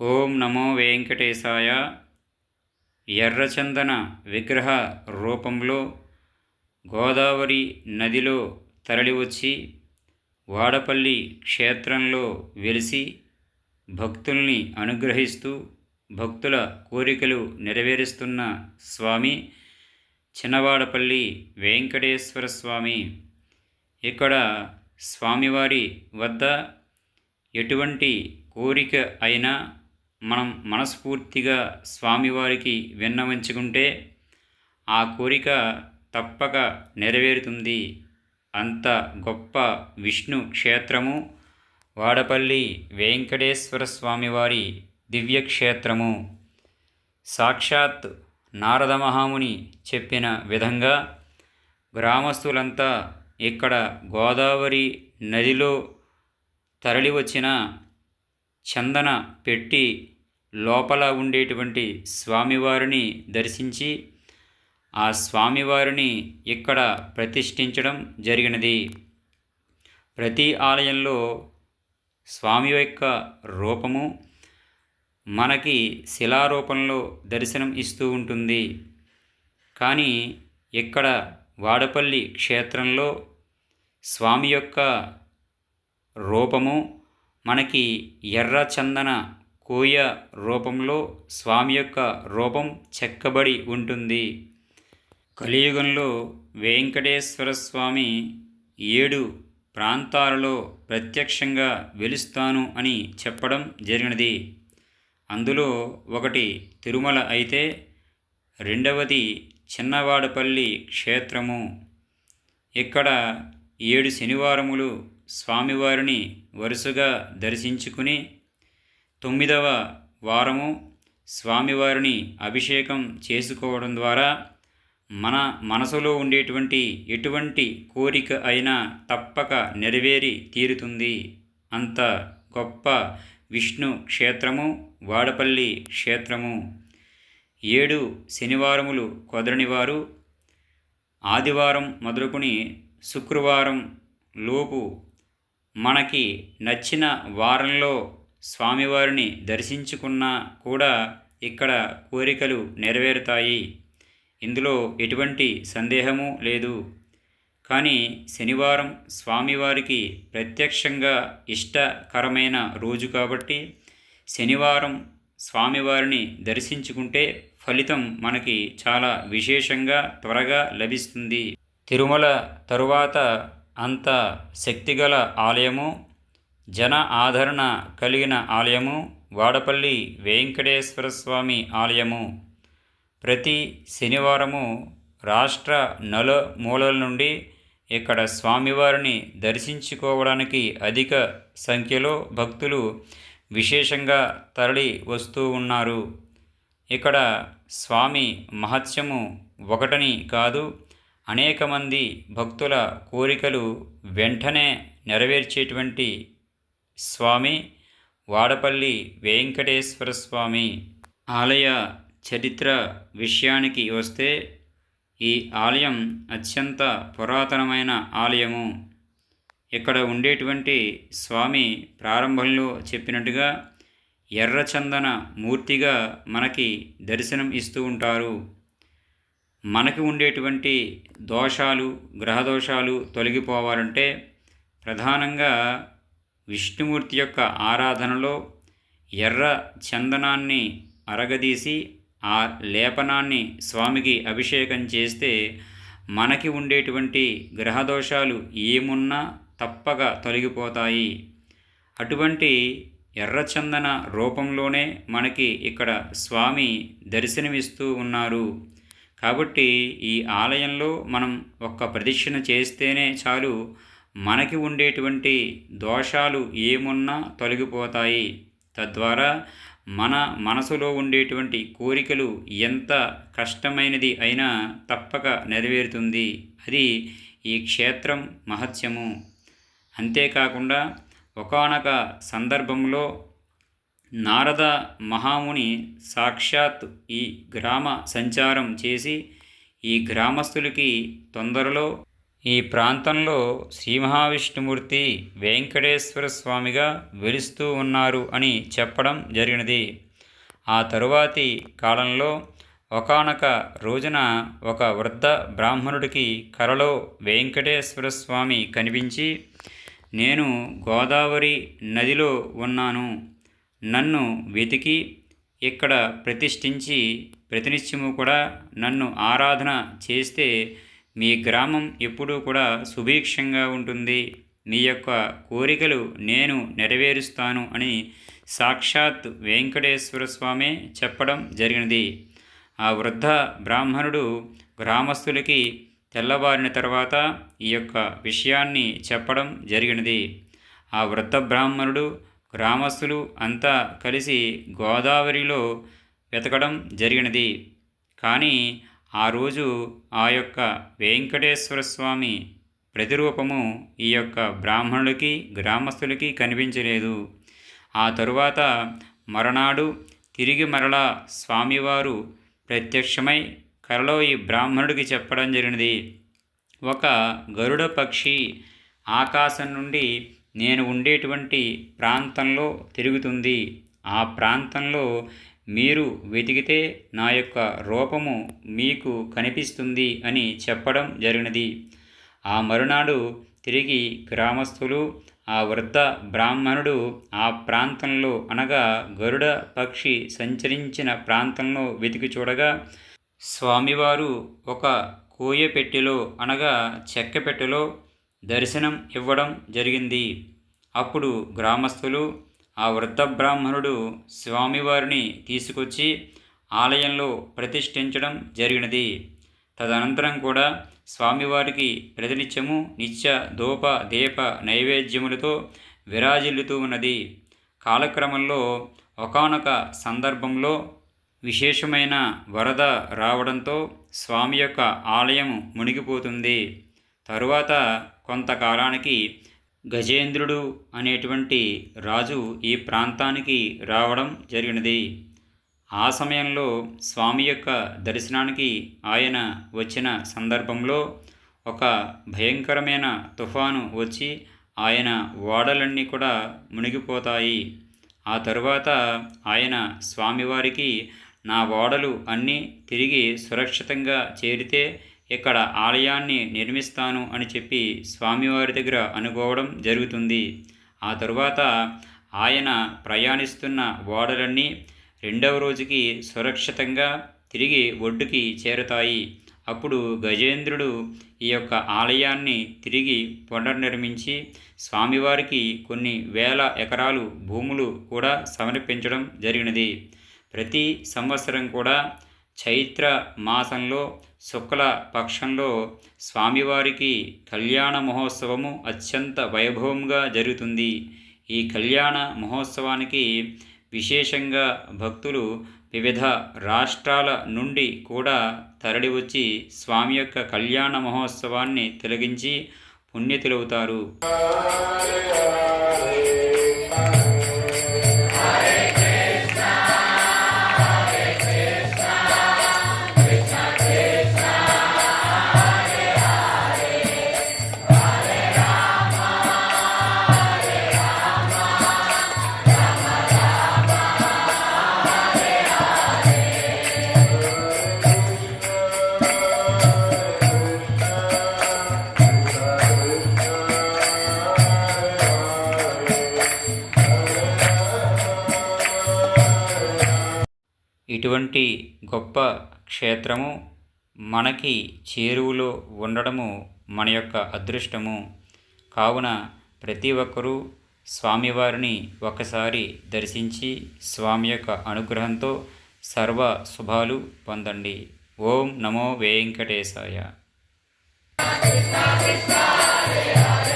ఓం నమో వెంకటేశాయ. ఎర్రచందన విగ్రహ రూపంలో గోదావరి నదిలో తరలివచ్చి వాడపల్లి క్షేత్రంలో వెలిసి భక్తుల్ని అనుగ్రహిస్తూ భక్తుల కోరికలు నెరవేరుస్తున్న స్వామి చిన్నవాడపల్లి వెంకటేశ్వర స్వామి. ఇక్కడ స్వామివారి వద్ద ఎటువంటి కోరిక అయినా మనం మనస్ఫూర్తిగా స్వామివారికి విన్నవించుకుంటే ఆ కోరిక తప్పక నెరవేరుతుంది. అంత గొప్ప విష్ణు క్షేత్రము వాడపల్లి వెంకటేశ్వర స్వామివారి దివ్యక్షేత్రము సాక్షాత్ నారద మహాముని చెప్పిన విధంగా గ్రామస్తులంతా ఇక్కడ గోదావరి నదిలో తరలివచ్చిన చందన పెట్టి లోపల ఉండేటువంటి స్వామివారిని దర్శించి ఆ స్వామివారిని ఇక్కడ ప్రతిష్ఠించడం జరిగినది. ప్రతి ఆలయంలో స్వామి యొక్క రూపము మనకి శిలారూపంలో దర్శనం ఇస్తూ ఉంటుంది. కానీ ఇక్కడ వాడపల్లి క్షేత్రంలో స్వామి యొక్క రూపము మనకి ఎర్ర చందన కోయ రూపంలో స్వామి యొక్క రూపం చెక్కబడి ఉంటుంది. కలియుగంలో వెంకటేశ్వర స్వామి ఏడు ప్రాంతాలలో ప్రత్యక్షంగా వెలుస్తాను అని చెప్పడం జరిగినది. అందులో ఒకటి తిరుమల అయితే రెండవది చిన్నవాడపల్లి క్షేత్రము. ఇక్కడ ఏడు శనివారములు స్వామివారిని వరుసగా దర్శించుకుని తొమ్మిదవ వారము స్వామివారిని అభిషేకం చేసుకోవడం ద్వారా మన మనసులో ఉండేటువంటి ఎటువంటి కోరిక అయినా తప్పక నెరవేరి తీరుతుంది. అంత గొప్ప విష్ణు క్షేత్రము వాడపల్లి క్షేత్రము. ఏడు శనివారములు కుదరనివారు ఆదివారం మొదలుకొని శుక్రవారం లోపు మనకి నచ్చిన వారంలో స్వామివారిని దర్శించుకున్నా కూడా ఇక్కడ కోరికలు నెరవేరుతాయి. ఇందులో ఎటువంటి సందేహము లేదు. కానీ శనివారం స్వామివారికి ప్రత్యక్షంగా ఇష్టకరమైన రోజు కాబట్టి శనివారం స్వామివారిని దర్శించుకుంటే ఫలితం మనకి చాలా విశేషంగా త్వరగా లభిస్తుంది. తిరుమల తరువాత అంత శక్తిగల ఆలయము జన ఆదరణ కలిగిన ఆలయము వాడపల్లి వెంకటేశ్వర స్వామి ఆలయము. ప్రతి శనివారము రాష్ట్ర నల మూలల నుండి ఇక్కడ స్వామివారిని దర్శించుకోవడానికి అధిక సంఖ్యలో భక్తులు విశేషంగా తరలి వస్తూ ఉన్నారు. ఇక్కడ స్వామి మహత్యము ఒకటని కాదు అనేక మంది భక్తుల కోరికలు వెంటనే నెరవేర్చేటువంటి స్వామి వాడపల్లి వెంకటేశ్వర స్వామి ఆలయ చరిత్ర విషయానికి వస్తే ఈ ఆలయం అత్యంత పురాతనమైన ఆలయము. ఇక్కడ ఉండేటువంటి స్వామి ప్రారంభంలో చెప్పినట్టుగా ఎర్రచందన మూర్తిగా మనకి దర్శనం ఇస్తూ ఉంటారు. మనకి ఉండేటువంటి దోషాలు గ్రహదోషాలు తొలగిపోవాలంటే ప్రధానంగా విష్ణుమూర్తి యొక్క ఆరాధనలో ఎర్ర చందనాన్ని అరగదీసి ఆ లేపనాన్ని స్వామికి అభిషేకం చేస్తే మనకి ఉండేటువంటి గ్రహదోషాలు ఏమున్నా తప్పక తొలగిపోతాయి. అటువంటి ఎర్రచందన రూపంలోనే మనకి ఇక్కడ స్వామి దర్శనమిస్తూ ఉన్నారు. కాబట్టి ఈ ఆలయంలో మనం ఒక్క ప్రదక్షిణ చేస్తేనే చాలు. మనకి ఉండేటువంటి దోషాలు ఏమున్నా తొలగిపోతాయి. తద్వారా మన మనసులో ఉండేటువంటి కోరికలు ఎంత కష్టమైనది అయినా తప్పక నెరవేరుతుంది. అది ఈ క్షేత్రం మహత్యము. అంతేకాకుండా ఒకనొక సందర్భంలో నారద మహాముని సాక్షాత్ ఈ గ్రామ సంచారం చేసి ఈ గ్రామస్తులకి తొందరలో ఈ ప్రాంతంలో శ్రీ మహావిష్ణుమూర్తి వెంకటేశ్వర స్వామిగా వెలుస్తూ ఉన్నారు అని చెప్పడం జరిగినది. ఆ తరువాతి కాలంలో ఒకానొక రోజున ఒక వృద్ధ బ్రాహ్మణుడికి కలలో వెంకటేశ్వర స్వామి కనిపించి నేను గోదావరి నదిలో ఉన్నాను. నన్ను వెతికి ఇక్కడ ప్రతిష్ఠించి ప్రతినిత్యము కూడా నన్ను ఆరాధన చేస్తే మీ గ్రామం ఎప్పుడూ కూడా సుభిక్షంగా ఉంటుంది. మీ యొక్క కోరికలు నేను నెరవేరుస్తాను అని సాక్షాత్ వెంకటేశ్వర స్వామి చెప్పడం జరిగినది. ఆ వృద్ధ బ్రాహ్మణుడు గ్రామస్తులకి తెల్లవారిన తర్వాత ఈ యొక్క విషయాన్ని చెప్పడం జరిగినది. ఆ వృద్ధ బ్రాహ్మణుడు గ్రామస్తులు అంతా కలిసి గోదావరిలో వెతకడం జరిగినది. కానీ ఆ రోజు ఆ యొక్క వెంకటేశ్వర స్వామి ప్రతిరూపము ఈ యొక్క బ్రాహ్మణులకి గ్రామస్తులకి కనిపించలేదు. ఆ తరువాత మరనాడు తిరిగి మరలా స్వామివారు ప్రత్యక్షమై కలలో ఈ బ్రాహ్మణుడికి చెప్పడం జరిగినది. ఒక గరుడ పక్షి ఆకాశం నుండి నేను ఉండేటువంటి ప్రాంతంలో తిరుగుతుంది. ఆ ప్రాంతంలో మీరు వెతికితే నా యొక్క రూపము మీకు కనిపిస్తుంది అని చెప్పడం జరిగినది. ఆ మరునాడు తిరిగి గ్రామస్తులు ఆ వృద్ధ బ్రాహ్మణుడు ఆ ప్రాంతంలో అనగా గరుడ పక్షి సంచరించిన ప్రాంతంలో వెతికి చూడగా స్వామివారు ఒక కోయ పెట్టెలో అనగా చెక్క పెట్టెలో దర్శనం ఇవ్వడం జరిగింది. అప్పుడు గ్రామస్తులు ఆ వృద్ధ బ్రాహ్మణుడు స్వామివారిని తీసుకొచ్చి ఆలయంలో ప్రతిష్ఠించడం జరిగినది. తదనంతరం కూడా స్వామివారికి ప్రతినిత్యము నిత్య దోప దీప నైవేద్యములతో విరాజిల్లుతూ ఉన్నది. కాలక్రమంలో ఒకనొక సందర్భంలో విశేషమైన వరద రావడంతో స్వామి యొక్క ఆలయం మునిగిపోతుంది. తరువాత కొంతకాలానికి గజేంద్రుడు అనేటువంటి రాజు ఈ ప్రాంతానికి రావడం జరిగినది. ఆ సమయంలో స్వామి యొక్క దర్శనానికి ఆయన వచ్చిన సందర్భంలో ఒక భయంకరమైన తుఫాను వచ్చి ఆయన ఓడలన్నీ కూడా మునిగిపోతాయి. ఆ తరువాత ఆయన స్వామివారికి నా ఓడలు అన్నీ తిరిగి సురక్షితంగా చేరితే ఇక్కడ ఆలయాన్ని నిర్మిస్తాను అని చెప్పి స్వామివారి దగ్గర అనుకోవడం జరుగుతుంది. ఆ తరువాత ఆయన ప్రయాణిస్తున్న ఓడలన్నీ రెండవ రోజుకి సురక్షితంగా తిరిగి ఒడ్డుకి చేరుతాయి. అప్పుడు గజేంద్రుడు ఈ యొక్క ఆలయాన్ని తిరిగి పునర్నిర్మించి స్వామివారికి కొన్ని వేల ఎకరాలు భూములు కూడా సమర్పించడం జరిగినది. ప్రతి సంవత్సరం కూడా చైత్ర మాసంలో శుక్ల పక్షంలో స్వామివారికి కళ్యాణ మహోత్సవము అత్యంత వైభవంగా జరుగుతుంది. ఈ కళ్యాణ మహోత్సవానికి విశేషంగా భక్తులు వివిధ రాష్ట్రాల నుండి కూడా తరలివచ్చి స్వామి యొక్క కళ్యాణ మహోత్సవాన్ని తిలగించి పుణ్యతిలవుతారు. ఇటువంటి గొప్ప క్షేత్రము మనకి చేరువలో ఉండడము మన యొక్క అదృష్టము. కావున ప్రతి ఒక్కరూ స్వామివారిని ఒకసారి దర్శించి స్వామి యొక్క అనుగ్రహంతో సర్వ శుభాలు పొందండి. ఓం నమో వెంకటేశాయ. Hare